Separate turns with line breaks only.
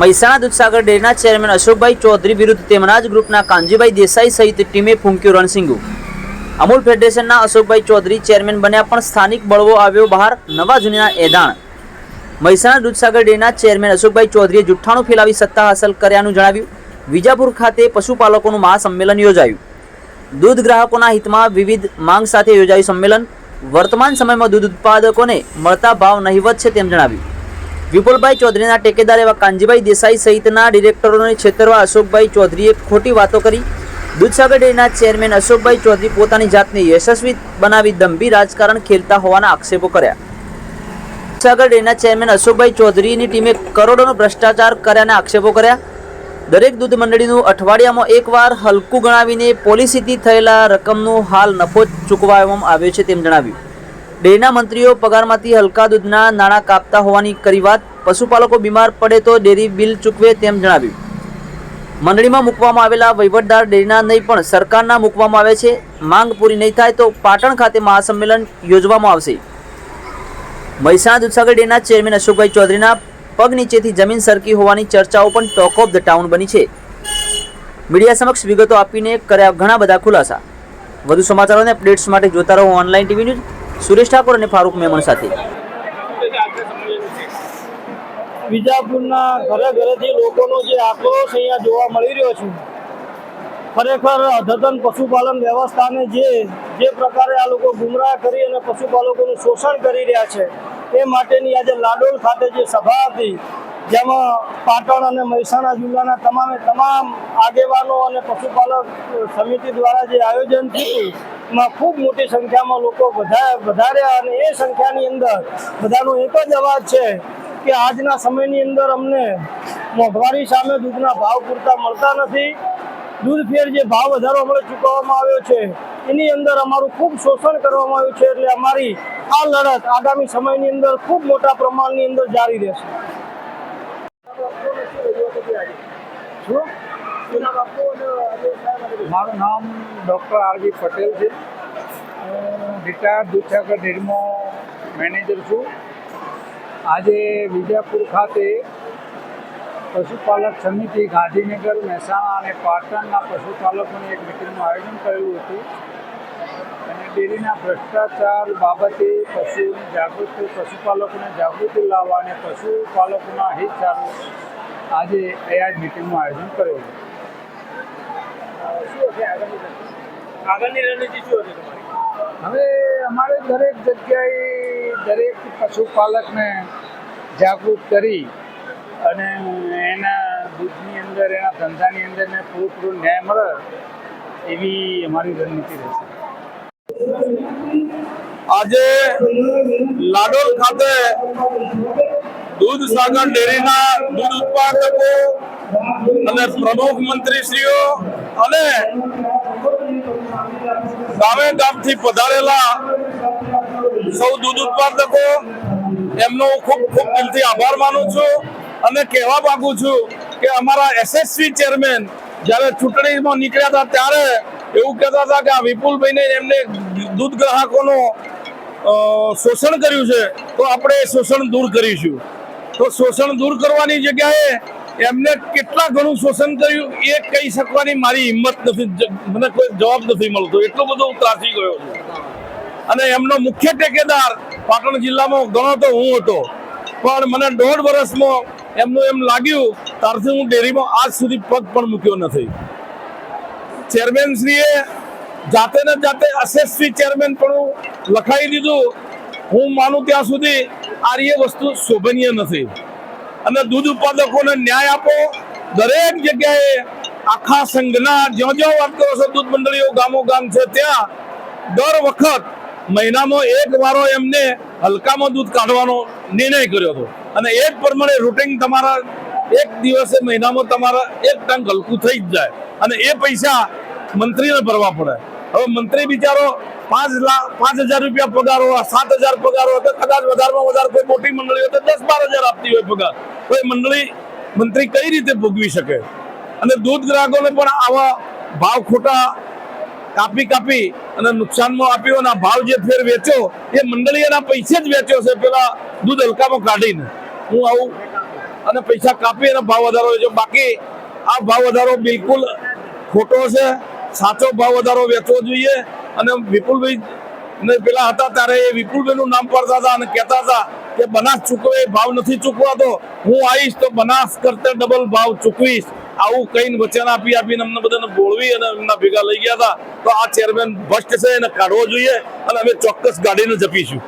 મહેસાણા દૂધસાગર ડેરીના ચેરમેન અશોકભાઈ ચૌધરી વિરુદ્ધ તેમના જ ગ્રુપના કાનજીભાઈ દેસાઈ સહિત ટીમે ફૂંક્યું રણસિંગુ. અમૂલ ફેડરેશનના અશોકભાઈ ચૌધરી ચેરમેન બન્યા પણ સ્થાનિક બળવો આવ્યો બહાર નવા જૂનીના એધાણ મહેસાણા દૂધસાગર ડેરીના ચેરમેન અશોકભાઈ ચૌધરીએ જુઠ્ઠાણું ફેલાવી સત્તા હાંસલ કર્યાનું જણાવ્યું. વિજાપુર ખાતે પશુપાલકોનું મહાસંમેલન યોજાયું. દૂધ ગ્રાહકોના હિતમાં વિવિધ માંગ સાથે યોજાયું સંમેલન. વર્તમાન સમયમાં દૂધ ઉત્પાદકોને મળતા ભાવ નહિવત છે તેમ જણાવ્યું. વિપુલભાઈ ચૌધરીના ટેકેદાર એવા કાનજીભાઈ દેસાઈ સહિતના ડિરેક્ટરોને છેતરવા અશોકભાઈ ચૌધરીએ ખોટી વાતો કરી. દૂધસાગર ડેરીના ચેરમેન અશોકભાઈ ચૌધરી પોતાની જાતને યશસ્વી બનાવી દંભી રાજકારણ ખેલતા હોવાના આક્ષેપો કર્યા. દૂધસાગર ડેરીના ચેરમેન અશોકભાઈ ચૌધરીની ટીમે કરોડોનો ભ્રષ્ટાચાર કર્યાના આક્ષેપો કર્યા. દરેક દૂધ મંડળીનું અઠવાડિયામાં એકવાર હલકું ગણાવીને પોલિસીથી થયેલા રકમનું હાલ નફો ચૂકવવામાં આવ્યો છે તેમ જણાવ્યું. ડેરીના મંત્રીઓ પગારમાંથી હલકા દૂધના નાણાં કાપતા હોવાની કરી વાત. પશુપાલકો બીમાર પડે તો ડેરી બિલ ચૂકવે તેમ જણાવ્યું. મંડળીમાં મૂકવામાં આવેલા વહીવટદાર ડેરીના નહીં પણ સરકારના મૂકવામાં આવે છે. માંગ પૂરી નહીં થાય તો પાટણ ખાતે મહાસંમેલન યોજવામાં આવશે. મહેસાણા દૂધસાગર ડેરીના ચેરમેન અશોકભાઈ ચૌધરીના પગ નીચેથી જમીન સરકી હોવાની ચર્ચાઓ પણ ટોક ઓફ ધ ટાઉન બની છે. મીડિયા સમક્ષ વિગતો આપીને કર્યા ઘણા બધા ખુલાસા. વધુ સમાચારો અને અપડેટ્સ માટે જોતા રહો online TV news. Suresh Thakor અને ફારૂક મેમણ સાથે.
વિજાપુરના ઘરે ઘરેથી લોકોનો જે આક્રોશ અહીંયા જોવા મળી રહ્યો છે, ખરેખર અદ્યતન પશુપાલન વ્યવસ્થાને જે જે પ્રકારે આ લોકો ગુમરાહ કરી અને પશુપાલકોનું શોષણ કરી રહ્યા છે, એ માટેની આજે લાડોલ ખાતે જે સભા હતી, જેમાં પાટણ અને મહેસાણા જિલ્લાના તમામે તમામ આગેવાનો અને પશુપાલક સમિતિ દ્વારા જે આયોજન થયું એમાં ખૂબ મોટી સંખ્યામાં લોકો વધા વધાર્યા અને એ સંખ્યાની અંદર બધાનો એક જ અવાજ છે કે આજના સમયની અંદર અમને મોંઘવારી સામે દૂધના ભાવ પૂરતા મળતા નથી. દૂધ ફેર જે ભાવ વધારો અમને ચૂકવવામાં આવ્યો છે, એની અંદર અમારું ખૂબ શોષણ કરવામાં આવ્યું છે એટલે અમારી આ લડત આગામી સમયની અંદર ખૂબ મોટા પ્રમાણની અંદર જારી રહેશે.
મારું નામ ડૉક્ટર આરજી પટેલ છે. હું રિટાયર્ડ દૂધસાગર ડેરીમાં મેનેજર છું. આજે વિજાપુર ખાતે પશુપાલક સમિતિ ગાંધીનગર, મહેસાણા અને પાટણના પશુપાલકોની એક મિટિંગનું આયોજન કરેલું હતું. અને ડેરીના ભ્રષ્ટાચાર બાબતે પશુની જાગૃતિ, પશુપાલકોને જાગૃતિ લાવવા અને પશુપાલકોના હિત સારું આજે એ જ મિટિંગનું આયોજન કરેલું
આગળની રણનીતિ શું હશે
હવે અમારે દરેક જગ્યાએ દરેક પશુપાલકને જાગૃત કરી અને એના દૂધની અંદર એના ધંધાની અંદર ને પૂરેપૂરો ન્યાય મળે એવી અમારી રણનીતિ રહેશે.
આજે લાડોલ ખાતે દૂધ સાગર ડેરીના દૂધ અને પ્રમુખ મંત્રીશ્રીઓ અને ગામે પધારેલા સૌ દૂધ ઉત્પાદકો, એમનો ખૂબ ખૂબ દિલથી આભાર માનું છું અને કહેવા માંગુ છું કે અમારા એસએસસી ચેરમેન જ્યારે ચૂંટણીમાં નીકળ્યા હતા ત્યારે એવું કહેતા હતા કે આ વિપુલભાઈને એમને દૂધ ગ્રાહકોનો શોષણ કર્યું છે, તો આપણે એ શોષણ દૂર કરીશું. તો શોષણ દૂર કરવાની જગ્યાએ એમને કેટલા ઘણું શોષણ કર્યું એ કહી શકવાની મારી હિંમત નથી. મને કોઈ જવાબ નથી મળતો. એટલો બધો હું ત્રાસી ગયો છું. અને એમનો મુખ્ય ટેકેદાર પાટણ જિલ્લામાં ઘણો તો હું હતો. પણ મને દોઢ વર્ષમાં એમનું એમ લાગ્યું ત્યારથી હું ડેરીમાં આજ સુધી પગ પણ મૂક્યો નથી. ચેરમેન શ્રીએ જાતે ને જાતે એસએસસી ચેરમેન પણ લખાઈ દીધું. હું માનું ત્યાં સુધી આ વસ્તુ શોભનીય નથી. અને દૂધ ઉત્પાદકોને ન્યાય આપો. દરેક જગ્યાએ આખા સંઘના જ્યાં જ્યાં વાત કરો છો, દૂધ મંડળીઓ, ગામો, ગામ છે, ત્યાં દર વખત મહિનામાં એક વારો એમને હલકામાં દૂધ કાઢવાનો નિર્ણય કર્યો હતો. અને એ જ પ્રમાણે રૂટિન તમારા એક દિવસે મહિનામાં તમારા એક ટંક હલકું થઈ જ જાય. અને એ પૈસા મંત્રીને ભરવા પડે. હવે મંત્રી બિચારો પાંચ લાખ પાંચ હજાર રૂપિયા પગાર હોય, સાત હજાર પગાર હોય, તો કદાચ વધારમાં વધારે કોઈ મોટી મંડળી હોય તો દસ બાર હજાર આપતી હોય પગાર. તો એ મંડળી મંત્રી કઈ રીતે ભોગવી શકે? અને દૂધ ગ્રાહકોને પણ આવા ભાવ ખોટા કાપી કાપી અને નુકસાનમાં આપ્યો અને ભાવ જે ફેર વેચ્યો, એ મંડળી એના પૈસે જ વેચ્યો છે. પેલા દૂધ હલકામાં કાઢીને. હું આવું અને પૈસા કાપી અને ભાવ વધારો વેચ્યો બાકી, આ ભાવ વધારો બિલકુલ ખોટો છે. સાચો ભાવ વધારો વેચવો જોઈએ. અને વિપુલભાઈ ને પેલા હતા ત્યારે એ વિપુલભાઈ નું નામ પડતા હતા અને કહેતા હતા કે બનાસ ચૂકવે ભાવ નથી ચૂકવાતો. હું આવીશ તો બનાસ કરતા ડબલ ભાવ ચૂકવીશ. આવું કઈ વચન આપી આપીને અમને બધાને બોળવી અને એમના ભેગા લઈ ગયા હતા. તો આ ચેરમેન ભ્રષ્ટ છે, એને કાઢવો જોઈએ અને અમે ચોક્કસ ગાડીને જપીશું